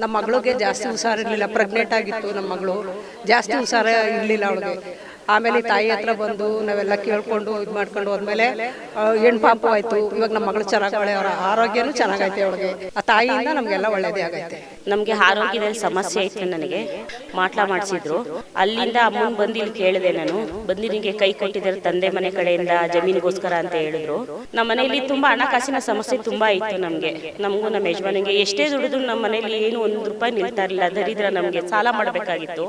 ನಮ್ಮ ಮಗಳಿಗೆ ಜಾಸ್ತಿ ಹುಷಾರಿರಲಿಲ್ಲ ಪ್ರೆಗ್ನೆಂಟ್ ಆಗಿತ್ತು ನಮ್ಮ ಮಗಳು. ಜಾಸ್ತಿ ಹುಷಾರ ಇರಲಿಲ್ಲ ಅವಳಿಗೆ. ಆಮೇಲೆ ತಾಯಿ ಹತ್ರ ಬಂದು ನಾವೆಲ್ಲ ಕೇಳ್ಕೊಂಡು ಇದು ಮಾಡ್ಕೊಂಡು ಹೋದ್ಮೇಲೆ ಹೆಣ್ಣು ಪಾಪು ಆಯ್ತು. ಇವಾಗ ನಮ್ಮ ಮಗಳು ಚೆನ್ನಾಗಿ ಅವರ ಆರೋಗ್ಯನೂ ಚೆನ್ನಾಗೈತೆ ಅವಳಿಗೆ. ಆ ತಾಯಿಯಿಂದ ನಮಗೆಲ್ಲ ಒಳ್ಳೇದೇ ಆಗೈತೆ. ನಮಗೆ ಆರೋಗ್ಯದಲ್ಲಿ ಸಮಸ್ಯೆ ಇತ್ತು ನನಗೆ. ಮಾಟ್ಲಾ ಮಾಡಿಸಿದ್ರು. ಅಲ್ಲಿಂದ ಅಮ್ಮನ್ ಬಂದು ಇಲ್ಲಿ ಕೇಳಿದೆ ನಾನು. ಬಂದು ನಿಮಗೆ ಕೈ ಕೊಟ್ಟಿದ್ದಾರೆ ತಂದೆ ಮನೆ ಕಡೆಯಿಂದ ಜಮೀನಿಗೋಸ್ಕರ ಅಂತ ಹೇಳಿದ್ರು. ನಮ್ಮ ಮನೆಯಲ್ಲಿ ತುಂಬಾ ಹಣಕಾಸಿನ ಸಮಸ್ಯೆ ತುಂಬಾ ಇತ್ತು ನಮಗೆ. ನಮಗೂ. ನಮ್ಮ ಯಜಮಾನಿಗೆ ಎಷ್ಟೇ ದುಡಿದ್ರು ನಮ್ಮ ಮನೆಯಲ್ಲಿ ಏನು ಒಂದು ರೂಪಾಯಿ ನಿಲ್ತಾ ಇರಲಿಲ್ಲ. ದರಿದ್ರ ನಮಗೆ ಸಾಲ ಮಾಡಬೇಕಾಗಿತ್ತು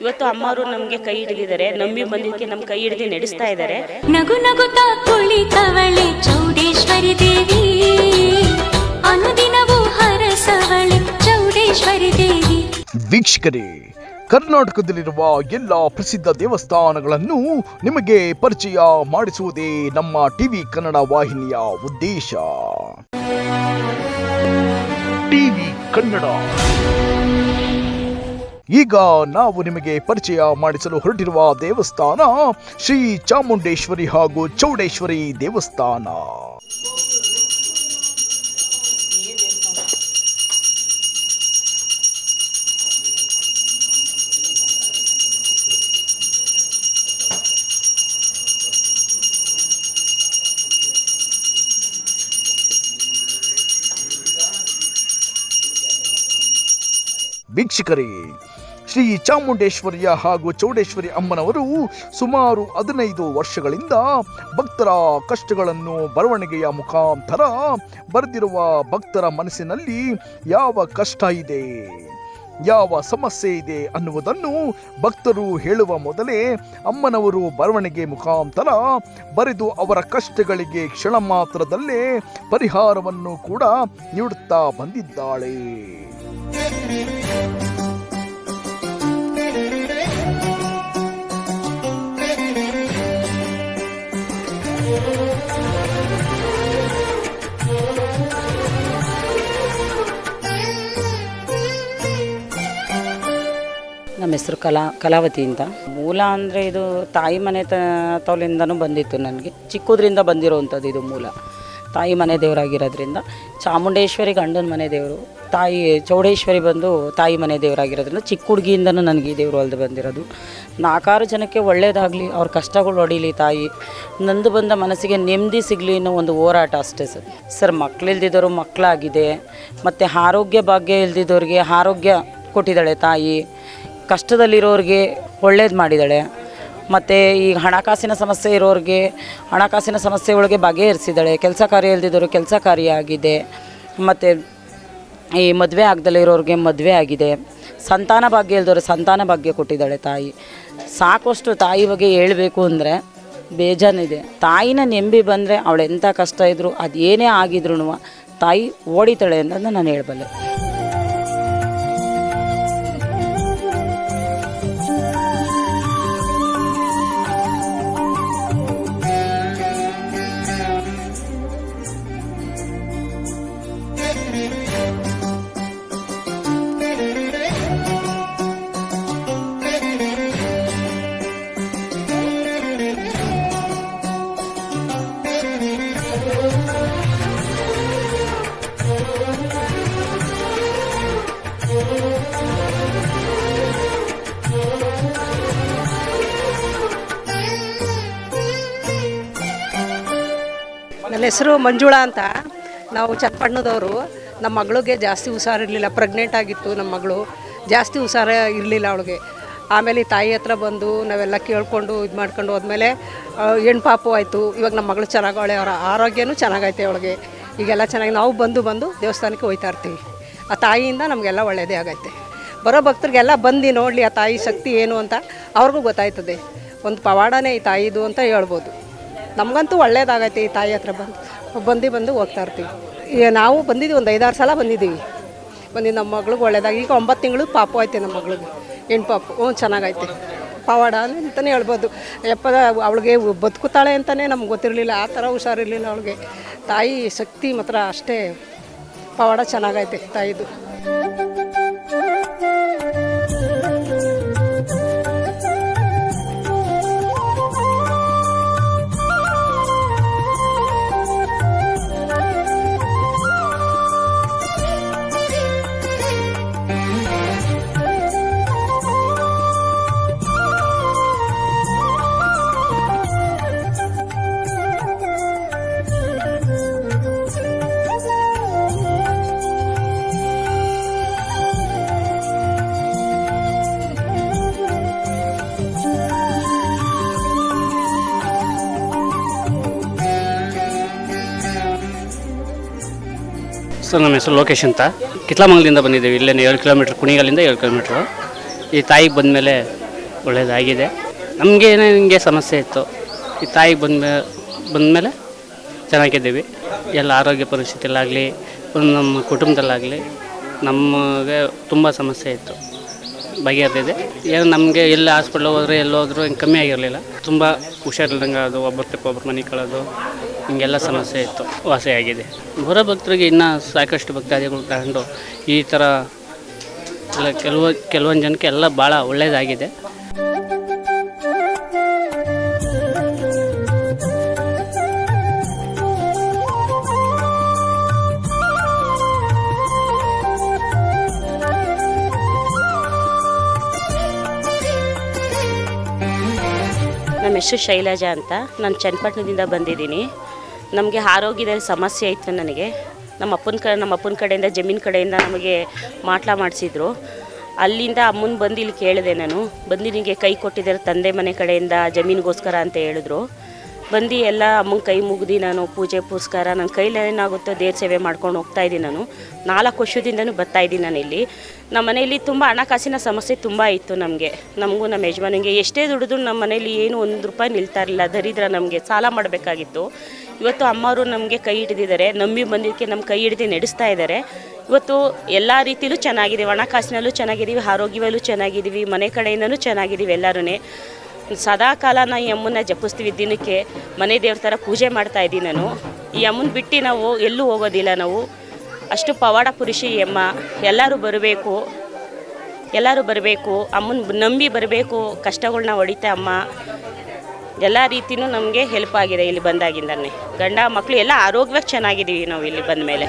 ಇವತ್ತು ಅಮ್ಮವರು ನಮಗೆ ಕೈ ಹಿಡಿದಿದ್ದಾರೆ ನಂಬಿ ಬಂದಿದ್ದಕ್ಕೆ ನಮ್ಮ ಕೈ ಹಿಡಿದು ನಡೆಸ್ತಾ ಇದ್ದಾರೆ ನಗು ನಗುತ್ತಾ ಕುಳಿತವಳೆ ಚೌಡೇಶ್ವರಿ ದೇವಿ. ಅನುದಿನವೂ ಹರಸವಳೆ ಚೌಡೇಶ್ವರಿ ದೇವಿ. ವೀಕ್ಷಕರೇ ಕರ್ನಾಟಕದಲ್ಲಿರುವ ಎಲ್ಲ ಪ್ರಸಿದ್ಧ ದೇವಸ್ಥಾನಗಳನ್ನು ನಿಮಗೆ ಪರಿಚಯ ಮಾಡಿಸುವುದೇ ನಮ್ಮ ಟಿವಿ ಕನ್ನಡ ವಾಹಿನಿಯ ಉದ್ದೇಶ. ಟಿವಿ ಕನ್ನಡ. ಈಗ ನಾವು ನಿಮಗೆ ಪರಿಚಯ ಮಾಡಿಸಲು ಹೊರಟಿರುವ ದೇವಸ್ಥಾನ ಶ್ರೀ ಚಾಮುಂಡೇಶ್ವರಿ ಹಾಗೂ ಚೌಡೇಶ್ವರಿ ದೇವಸ್ಥಾನ. ವೀಕ್ಷಕರೇ ಶ್ರೀ ಚಾಮುಂಡೇಶ್ವರಿಯ ಹಾಗೂ ಚೌಡೇಶ್ವರಿ ಅಮ್ಮನವರು ಸುಮಾರು ಹದಿನೈದು ವರ್ಷಗಳಿಂದ ಭಕ್ತರ ಕಷ್ಟಗಳನ್ನು ಬರವಣಿಗೆಯ ಮುಖಾಂತರ ಬರೆದಿರುವ ಭಕ್ತರ ಮನಸ್ಸಿನಲ್ಲಿ ಯಾವ ಕಷ್ಟ ಇದೆ, ಯಾವ ಸಮಸ್ಯೆ ಇದೆ ಅನ್ನುವುದನ್ನು ಭಕ್ತರು ಹೇಳುವ ಮೊದಲೇ ಅಮ್ಮನವರು ಬರವಣಿಗೆ ಮುಖಾಂತರ ಬರೆದು ಅವರ ಕಷ್ಟಗಳಿಗೆ ಕ್ಷಣ ಮಾತ್ರದಲ್ಲೇ ಪರಿಹಾರವನ್ನು ಕೂಡ ನೀಡುತ್ತಾ ಬಂದಿದ್ದಾಳೆ. ಹೆಸರು ಕಲಾ ಕಲಾವತಿ ಅಂತ. ಮೂಲ ಅಂದರೆ ಇದು ತಾಯಿ ಮನೆ ತವಲಿಂದನೂ ಬಂದಿತ್ತು ನನಗೆ. ಚಿಕ್ಕದ್ರಿಂದ ಬಂದಿರೋವಂಥದ್ದು ಇದು ಮೂಲ. ತಾಯಿ ಮನೆ ದೇವರಾಗಿರೋದ್ರಿಂದ. ಚಾಮುಂಡೇಶ್ವರಿ ಗಂಡನ ಮನೆ ದೇವರು. ತಾಯಿ ಚೌಡೇಶ್ವರಿ ಬಂದು ತಾಯಿ ಮನೆ ದೇವರಾಗಿರೋದ್ರಿಂದ ಚಿಕ್ಕ ಹುಡುಗಿಯಿಂದನೂ ನನಗೆ ಈ ದೇವರು ಅಲ್ದು ಬಂದಿರೋದು. ನಾಲ್ಕಾರು ಜನಕ್ಕೆ ಒಳ್ಳೆಯದಾಗಲಿ ಅವ್ರ ಕಷ್ಟಗಳು ಹೊಡೀಲಿ ತಾಯಿ. ನಂದು ಬಂದ ಮನಸ್ಸಿಗೆ ನೆಮ್ಮದಿ ಸಿಗಲಿ ಅನ್ನೋ ಒಂದು ಹೋರಾಟ ಅಷ್ಟೇ ಸರ್. ಸರ್ ಮಕ್ಕಳಿಲ್ದಿದ್ದವರು ಮಕ್ಕಳಾಗಿದೆ ಮತ್ತು ಆರೋಗ್ಯ ಭಾಗ್ಯ ಇಲ್ದಿದ್ದವ್ರಿಗೆ ಆರೋಗ್ಯ ಕೊಟ್ಟಿದ್ದಾಳೆ ತಾಯಿ. ಕಷ್ಟದಲ್ಲಿರೋರಿಗೆ ಒಳ್ಳೇದು ಮಾಡಿದ್ದಾಳೆ. ಮತ್ತು ಈ ಹಣಕಾಸಿನ ಸಮಸ್ಯೆ ಇರೋರಿಗೆ, ಹಣಕಾಸಿನ ಸಮಸ್ಯೆ ಒಳಗೆ ಬಗೆಹರಿಸಿದ್ದಾಳೆ. ಕೆಲಸ ಕಾರ್ಯ ಇಲ್ದಿದ್ದವರು ಕೆಲಸ ಕಾರ್ಯ ಆಗಿದೆ. ಮತ್ತು ಈ ಮದುವೆ ಆಗದಲ್ಲೇ ಇರೋರಿಗೆ ಮದುವೆ ಆಗಿದೆ. ಸಂತಾನ ಭಾಗ್ಯ ಇಲ್ದವ್ರೆ ಸಂತಾನ ಭಾಗ್ಯ ಕೊಟ್ಟಿದ್ದಾಳೆ ತಾಯಿ. ಸಾಕಷ್ಟು ತಾಯಿ ಬಗ್ಗೆ ಹೇಳಬೇಕು ಅಂದರೆ ಬೇಜಾನಿದೆ ತಾಯಿನ ನೆಂಬಿ ಬಂದರೆ ಅವಳೆಂಥ ಕಷ್ಟ ಇದ್ದರೂ ಅದು ಏನೇ ಆಗಿದ್ರು ತಾಯಿ ಓಡಿತಾಳೆ ಅಂತ ನಾನು ಹೇಳಬಲ್ಲೆ. ಹೆಸರು ಮಂಜುಳಾ ಅಂತ. ನಾವು ಚನ್ನಪಟ್ಟಣದವರು ನಮ್ಮ ಮಗಳಿಗೆ ಜಾಸ್ತಿ ಹುಷಾರಿರಲಿಲ್ಲ ಪ್ರೆಗ್ನೆಂಟ್ ಆಗಿತ್ತು ನಮ್ಮ ಮಗಳು. ಜಾಸ್ತಿ ಹುಷಾರ ಇರಲಿಲ್ಲ ಅವಳಿಗೆ. ಆಮೇಲೆ ತಾಯಿ ಹತ್ರ ಬಂದು ನಾವೆಲ್ಲ ಕೇಳಿಕೊಂಡು ಇದು ಮಾಡ್ಕೊಂಡು ಹೋದ್ಮೇಲೆ ಹೆಣ್ಣು ಪಾಪು ಆಯಿತು. ಇವಾಗ ನಮ್ಮ ಮಗಳು ಚೆನ್ನಾಗವಳೆ ಅವರ ಆರೋಗ್ಯನೂ ಚೆನ್ನಾಗೈತೆ ಅವಳಿಗೆ. ಈಗೆಲ್ಲ ಚೆನ್ನಾಗಿ ನಾವು ಬಂದು ಬಂದು ದೇವಸ್ಥಾನಕ್ಕೆ ಹೋಯ್ತಾ ಇರ್ತೀವಿ. ಆ ತಾಯಿಯಿಂದ ನಮಗೆಲ್ಲ ಒಳ್ಳೆಯದೇ ಆಗೈತೆ. ಬರೋ ಭಕ್ತರಿಗೆಲ್ಲ ಬಂದು ನೋಡಲಿ ಆ ತಾಯಿ ಶಕ್ತಿ ಏನು ಅಂತ ಅವ್ರಿಗೂ ಗೊತ್ತಾಯ್ತದೆ. ಒಂದು ಪವಾಡನೇ ಈ ತಾಯಿದು ಅಂತ ಹೇಳ್ಬೋದು. ನಮಗಂತೂ ಒಳ್ಳೇದಾಗೈತೆ ಈ ತಾಯಿ ಹತ್ರ ಬಂದು. ಬಂದು ಬಂದು ಹೋಗ್ತಾ ಇರ್ತೀವಿ. ಈಗ ನಾವು ಬಂದಿದ್ದೀವಿ, ಒಂದು ಐದಾರು ಸಲ ಬಂದಿದ್ದೀವಿ. ಬಂದು ನಮ್ಮ ಮಗಳಿಗೆ ಒಳ್ಳೇದಾಗಿ. ಈಗ ಒಂಬತ್ತು ತಿಂಗಳು ಪಾಪು ಐತೆ ನಮ್ಮ ಮಗಳಿಗೆ. ಹೆಣ್ಣು ಪಾಪು, ಹ್ಞೂ, ಚೆನ್ನಾಗೈತೆ. ಪವಾಡ ಅಂತಲೇ ಹೇಳ್ಬೋದು. ಯಪ್ಪ, ಅವಳಿಗೆ ಬದುಕುತ್ತಾಳೆ ಅಂತಲೇ ನಮ್ಗೆ ಗೊತ್ತಿರಲಿಲ್ಲ. ಆ ಥರ ಹುಷಾರಿರಲಿಲ್ಲ ಅವಳಿಗೆ. ತಾಯಿ ಶಕ್ತಿ ಮಾತ್ರ ಅಷ್ಟೇ. ಪವಾಡ ಚೆನ್ನಾಗೈತೆ ತಾಯಿದು. ಸರ್, ನಮ್ಮ ಹೆಸರು ಲೋಕೇಶ್ ಅಂತ. ಕಿತ್ಲಾಮಂಗಲಿಂದ ಬಂದಿದ್ದೀವಿ. ಇಲ್ಲೇ ಏಳು ಕಿಲೋಮೀಟ್ರ್ ಕುಣಿಗಳಿಂದ ಏಳು ಕಿಲೋಮೀಟ್ರು. ಈ ತಾಯಿಗೆ ಬಂದಮೇಲೆ ಒಳ್ಳೆಯದಾಗಿದೆ ನಮಗೆ ಏನೇ ಹಿಂಗೆ ಸಮಸ್ಯೆ ಇತ್ತು, ಈ ತಾಯಿಗೆ ಬಂದ ಬಂದಮೇಲೆ ಚೆನ್ನಾಗಿದ್ದೀವಿ. ಎಲ್ಲ ಆರೋಗ್ಯ ಪರಿಸ್ಥಿತಿಯಲ್ಲಾಗಲಿ ನಮ್ಮ ಕುಟುಂಬದಲ್ಲಾಗಲಿ ನಮಗೆ ತುಂಬ ಸಮಸ್ಯೆ ಇತ್ತು. ಬಗೆಹರಿದಿದೆ. ಏನು ನಮಗೆ ಎಲ್ಲಿ ಹಾಸ್ಪಿಟ್ಲ್ ಹೋದ್ರೆ ಎಲ್ಲೋದ್ರೂ ಹಿಂಗೆ ಕಮ್ಮಿ ಆಗಿರಲಿಲ್ಲ. ತುಂಬ ಹುಷಾರಿಲ್ದಂಗೆ ಅದು ಒಬ್ಬರು ಮನೆ ಕಳೋದು ಹಿಂಗೆಲ್ಲ ಸಮಸ್ಯೆ ಇತ್ತು ವಾಸಿಯಾಗಿದೆ ಹೊರ ಭಕ್ತರಿಗೆ ಇನ್ನೂ ಸಾಕಷ್ಟು ಭಕ್ತಾದಿಗಳು ತಗೊಂಡು ಈ ಥರ ಕೆಲವು, ಕೆಲವೊಂದು ಜನಕ್ಕೆ ಎಲ್ಲ ಭಾಳ ಒಳ್ಳೆಯದಾಗಿದೆ ನಮ್ಮ ಹೆಸರು ಶೈಲಜಾ ಅಂತ ನಾನು ಚನ್ನಪಟ್ಟಣದಿಂದ ಬಂದಿದ್ದೀನಿ. ನಮಗೆ ಆರೋಗ್ಯದಲ್ಲಿ ಸಮಸ್ಯೆ ಇತ್ತು ನನಗೆ. ನಮ್ಮ ಅಪ್ಪನ ಕಡೆ ನಮ್ಮ ಅಪ್ಪನ ಕಡೆಯಿಂದ, ಜಮೀನು ಕಡೆಯಿಂದ ನಮಗೆ ಮಾಟ್ಲ ಮಾಡಿಸಿದ್ರು. ಅಲ್ಲಿಂದ ಅಮ್ಮನ ಬಂದು ಇಲ್ಲಿ ಕೇಳಿದೆ ನಾನು. ಬಂದು ನಿನಗೆ ಕೈ ಕೊಟ್ಟಿದ್ದಾರೆ ತಂದೆ ಮನೆ ಕಡೆಯಿಂದ ಜಮೀನಿಗೋಸ್ಕರ ಅಂತ ಹೇಳಿದ್ರು. ಬಂದು ಎಲ್ಲ ಅಮ್ಮನ ಕೈ ಮುಗ್ದು ನಾನು ಪೂಜೆ ಪುರಸ್ಕಾರ ನನ್ನ ಕೈಲಿ ಏನಾಗುತ್ತೋ ದೇವ್ರ ಸೇವೆ ಮಾಡ್ಕೊಂಡು ಹೋಗ್ತಾ ಇದ್ದೀನಿ ನಾನು. ನಾಲ್ಕು ವರ್ಷದಿಂದನೂ ಬರ್ತಾ ಇದ್ದೀನಿ ನಾನು ಇಲ್ಲಿ. ನಮ್ಮ ಮನೆಯಲ್ಲಿ ತುಂಬ ಹಣಕಾಸಿನ ಸಮಸ್ಯೆ ತುಂಬ ಇತ್ತು ನಮಗೆ. ನಮಗೂ ನಮ್ಮ ಯಜಮಾನಿಗೆ ಎಷ್ಟೇ ದುಡಿದ್ರು ನಮ್ಮ ಮನೇಲಿ ಏನು ಒಂದು ರೂಪಾಯಿ ನಿಲ್ತಾ ಇರಲಿಲ್ಲ, ದರಿದ್ರ ನಮಗೆ ಸಾಲ ಮಾಡಬೇಕಾಗಿತ್ತು. ಇವತ್ತು ಅಮ್ಮವರು ನಮಗೆ ಕೈ ಹಿಡಿದಿದ್ದಾರೆ, ನಂಬಿ ಬಂದಿದ್ದಕ್ಕೆ ನಮ್ಮ ಕೈ ಹಿಡಿದು ನಡೆಸ್ತಾ ಇದ್ದಾರೆ. ಇವತ್ತು ಎಲ್ಲ ರೀತಿಯಲ್ಲೂ ಚೆನ್ನಾಗಿದ್ದೀವಿ, ಹಣಕಾಸಿನಲ್ಲೂ ಚೆನ್ನಾಗಿದ್ದೀವಿ ಆರೋಗ್ಯವಲ್ಲೂ ಚೆನ್ನಾಗಿದ್ದೀವಿ, ಮನೆ ಕಡೆಯಿಂದಲೂ ಚೆನ್ನಾಗಿದ್ದೀವಿ ಎಲ್ಲರೂ ಸದಾ ಕಾಲ ನಾ ಈ ಅಮ್ಮನ ಜಪಿಸ್ತೀವಿ ದಿನಕ್ಕೆ ಮನೆ ದೇವ್ರ ಥರ ಪೂಜೆ ಮಾಡ್ತಾ ಇದ್ದೀನಿ ನಾನು. ಈ ಅಮ್ಮನ ಬಿಟ್ಟು ನಾವು ಎಲ್ಲೂ ಹೋಗೋದಿಲ್ಲ ನಾವು. ಅಷ್ಟು ಪವಾಡ ಪುರುಷಿ ಅಮ್ಮ. ಎಲ್ಲರೂ ಬರಬೇಕು. ಎಲ್ಲರೂ ಬರಬೇಕು. ಅಮ್ಮನ ನಂಬಿ ಬರಬೇಕು. ಕಷ್ಟಗಳನ್ನ ಹೊಡಿತಾ ಅಮ್ಮ. ಎಲ್ಲ ರೀತಿಯೂ ನಮಗೆ ಹೆಲ್ಪ್ ಆಗಿದೆ ಇಲ್ಲಿ ಬಂದಾಗಿಂದನೇ. ಗಂಡ ಮಕ್ಕಳು ಎಲ್ಲ ಆರೋಗ್ಯವಾಗಿ ಚೆನ್ನಾಗಿದ್ದೀವಿ ನಾವು ಇಲ್ಲಿ ಬಂದ ಮೇಲೆ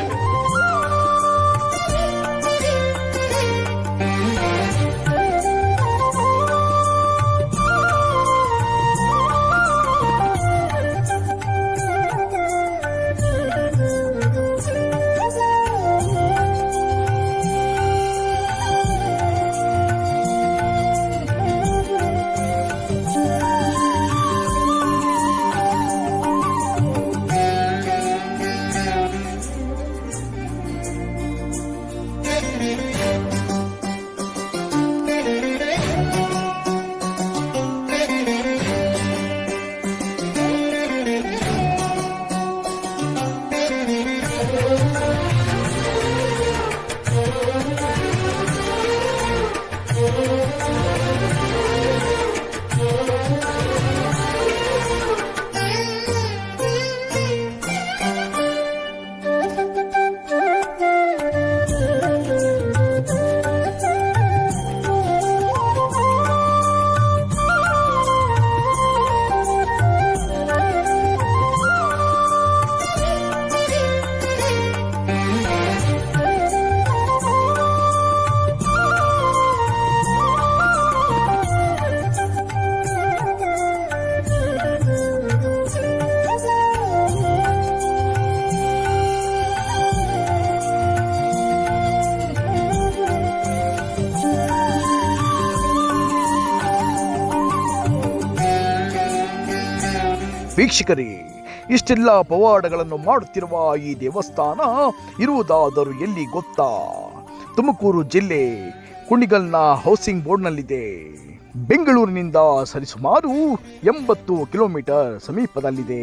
ವೀಕ್ಷಕರೇ, ಇಷ್ಟೆಲ್ಲ ಪವಾಡಗಳನ್ನು ಮಾಡುತ್ತಿರುವ ಈ ದೇವಸ್ಥಾನ ಇರುವುದಾದರೂ ಎಲ್ಲಿ ಗೊತ್ತಾ? ತುಮಕೂರು ಜಿಲ್ಲೆ ಕುಣಿಗಲ್ನ ಹೌಸಿಂಗ್ ಬೋರ್ಡ್ನಲ್ಲಿದೆ. ಬೆಂಗಳೂರಿನಿಂದ ಸರಿಸುಮಾರು ಎಂಬತ್ತು ಕಿಲೋಮೀಟರ್ ಸಮೀಪದಲ್ಲಿದೆ.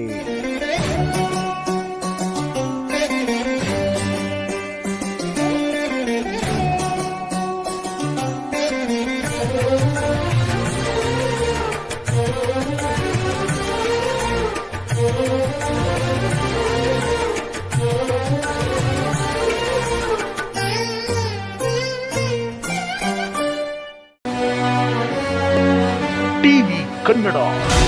ಟಿವಿ ಕನ್ನಡ